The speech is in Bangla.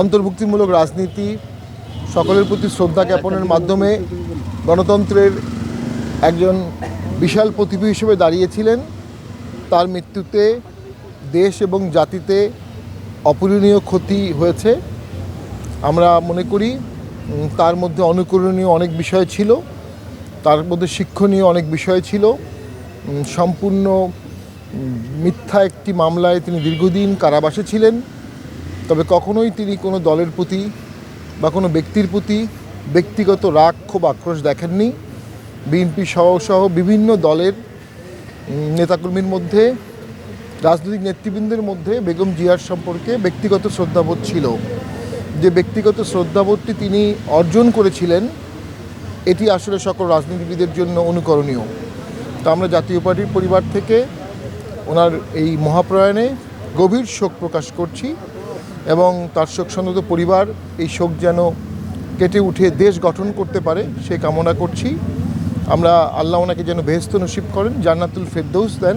অন্তর্ভুক্তিমূলক রাজনীতি, সকলের প্রতি শ্রদ্ধা জ্ঞাপনের মাধ্যমে গণতন্ত্রের একজন বিশাল প্রতিভা হিসেবে দাঁড়িয়েছিলেন। তার মৃত্যুতে দেশ এবং জাতিতে অপূরণীয় ক্ষতি হয়েছে। আমরা মনে করি তার মধ্যে অনুকরণীয় অনেক বিষয় ছিল, তার মধ্যে শিক্ষণীয় অনেক বিষয় ছিল। সম্পূর্ণ মিথ্যা একটি মামলায় তিনি দীর্ঘদিন কারাবাসে ছিলেন। তবে কখনোই তিনি কোনো দলের প্রতি বা কোনো ব্যক্তির প্রতি ব্যক্তিগত রাগ খুব আক্রোশ দেখেননি। বিএনপি সহ সহ বিভিন্ন দলের নেতাকর্মীর মধ্যে, রাজনৈতিক নেতৃবৃন্দের মধ্যে বেগম জিয়ার সম্পর্কে ব্যক্তিগত শ্রদ্ধাবোধ ছিল। যে ব্যক্তিগত শ্রদ্ধাবোধটি তিনি অর্জন করেছিলেন, এটি আসলে সকল রাজনীতিবিদের জন্য অনুকরণীয়। তো আমরা জাতীয় পার্টির পরিবার থেকে ওনার এই মহাপ্রয়াণে গভীর শোক প্রকাশ করছি। এবং তার শোক শোকসন্তত পরিবার এই শোক যেন কেটে উঠে দেশ গঠন করতে পারে, সে কামনা করছি। আমরা আল্লাহ ওনাকে যেন বেহেস্ত নসিব করেন, জান্নাতুল ফেরদৌস দেন।